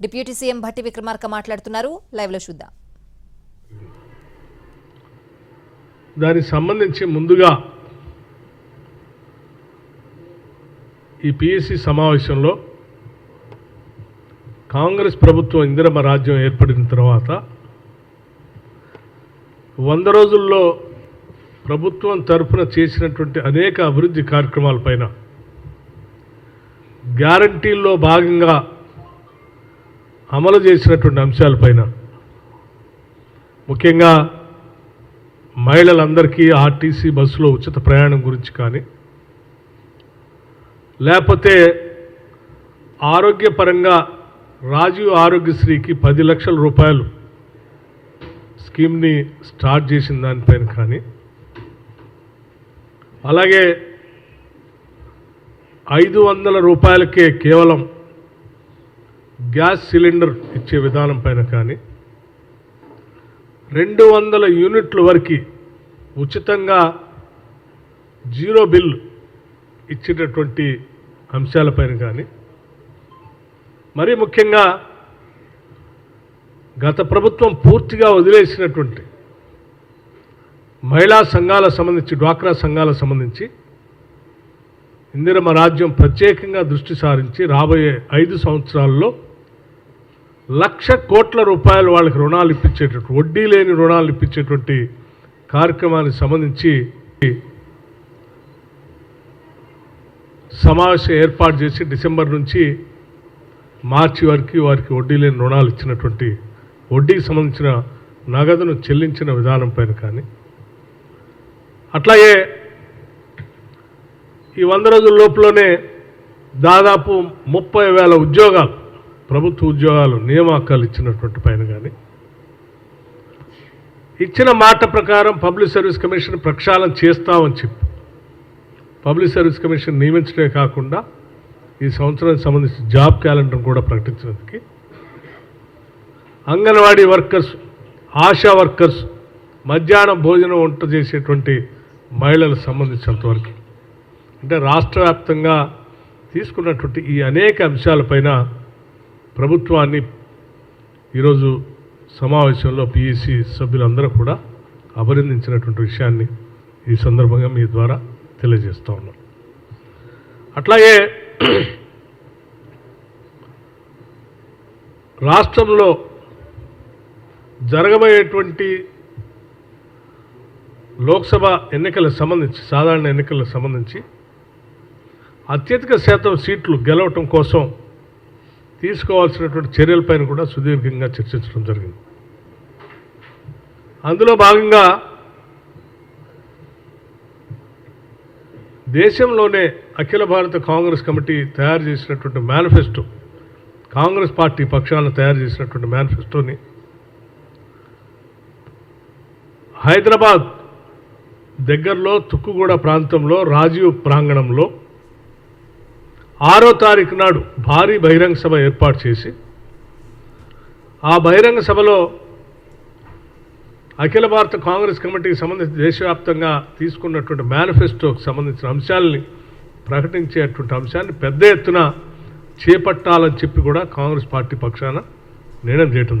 Deputy CM Bhatti Vikramarka మాట్లాడుతున్నారు. లైవ్లో చూద్దాం. దానికి సంబంధించి ముందుగా ఈ పిఎస్సి సమావేశంలో కాంగ్రెస్ ప్రభుత్వం ఇందిరమ్మ రాజ్యం ఏర్పడిన తర్వాత వంద రోజుల్లో ప్రభుత్వం తరఫున చేసినటువంటి అనేక అభివృద్ధి కార్యక్రమాలపైన గ్యారంటీల్లో భాగంగా అమలు చేసినటువంటి అంశాలపైన. ముఖ్యంగా మహిళలందరికీ ఆర్టీసీ బస్సులో ఉచిత ప్రయాణం గురించి కానీ లేకపోతే ఆరోగ్యపరంగా రాజీవ్ ఆరోగ్యశ్రీకి పది లక్షల రూపాయలు స్కీమ్ని స్టార్ట్ చేసిన దానిపైన కానీ అలాగే ఐదు వందల రూపాయలకే కేవలం గ్యాస్ సిలిండర్ ఇచ్చే విధానం పైన కానీ రెండు వందల యూనిట్ల వరకు ఉచితంగా జీరో బిల్ ఇచ్చేటటువంటి అంశాలపైన కానీ మరీ ముఖ్యంగా గత ప్రభుత్వం పూర్తిగా వదిలేసినటువంటి మహిళా సంఘాలకు సంబంధించి డ్వాక్రా సంఘాలకు సంబంధించి ఇందిరమ రాజ్యం ప్రత్యేకంగా దృష్టి సారించి రాబోయే ఐదు సంవత్సరాల్లో లక్ష కోట్ల రూపాయలు వాళ్ళకి రుణాలు ఇప్పించేటటువంటి వడ్డీ లేని రుణాలు ఇప్పించేటువంటి కార్యక్రమానికి సంబంధించి సమావేశం ఏర్పాటు చేసి డిసెంబర్ నుంచి మార్చి వరకు వారికి వడ్డీ లేని రుణాలు ఇచ్చినటువంటి వడ్డీకి సంబంధించిన నగదును చెల్లించిన విధానం పైన కానీ. అట్లాగే ఈ వంద రోజుల లోపలనే దాదాపు ముప్పై వేల ఉద్యోగాలు ప్రభుత్వ ఉద్యోగాలు నియామకాలు ఇచ్చినటువంటి పైన కానీ ఇచ్చిన మాట ప్రకారం పబ్లిక్ సర్వీస్ కమిషన్ ప్రక్షాళన చేస్తామని చెప్పి పబ్లిక్ సర్వీస్ కమిషన్ నియమించడమే కాకుండా ఈ సంవత్సరానికి సంబంధించి జాబ్ క్యాలెండర్ కూడా ప్రకటించినందుకు అంగన్వాడీ వర్కర్స్ ఆశా వర్కర్స్ మధ్యాహ్నం భోజనం వంట చేసేటువంటి మహిళలకు సంబంధించినంతవరకు అంటే రాష్ట్ర వ్యాప్తంగా తీసుకున్నటువంటి ఈ అనేక అంశాలపైన ప్రభుత్వాన్ని ఈరోజు సమావేశంలో పిఈసి సభ్యులందరూ కూడా అభినందించినటువంటి విషయాన్ని ఈ సందర్భంగా మీ ద్వారా తెలియజేస్తూ ఉన్నాం. అట్లాగే రాష్ట్రంలో జరగబోయేటువంటి లోక్సభ ఎన్నికలకు సంబంధించి సాధారణ ఎన్నికలకు సంబంధించి అత్యధిక శాతం సీట్లు గెలవటం కోసం తీసుకోవాల్సినటువంటి చర్యలపైన కూడా సుదీర్ఘంగా చర్చించడం జరిగింది. అందులో భాగంగా దేశంలోనే అఖిల భారత కాంగ్రెస్ కమిటీ తయారు చేసినటువంటి మేనిఫెస్టో కాంగ్రెస్ పార్టీ పక్షాలను తయారు చేసినటువంటి మేనిఫెస్టోని హైదరాబాద్ దగ్గరలో తుక్కుగూడ ప్రాంతంలో రాజీవ్ ప్రాంగణంలో ఆరో తారీఖు నాడు భారీ బహిరంగ సభ ఏర్పాటు చేసి ఆ బహిరంగ సభలో అఖిల భారత కాంగ్రెస్ కమిటీకి సంబంధించి దేశవ్యాప్తంగా తీసుకున్నటువంటి మేనిఫెస్టోకి సంబంధించిన అంశాలని ప్రకటించేటువంటి అంశాన్ని పెద్ద ఎత్తున చేపట్టాలని చెప్పి కూడా కాంగ్రెస్ పార్టీ పక్షాన నిర్ణయం చేయడం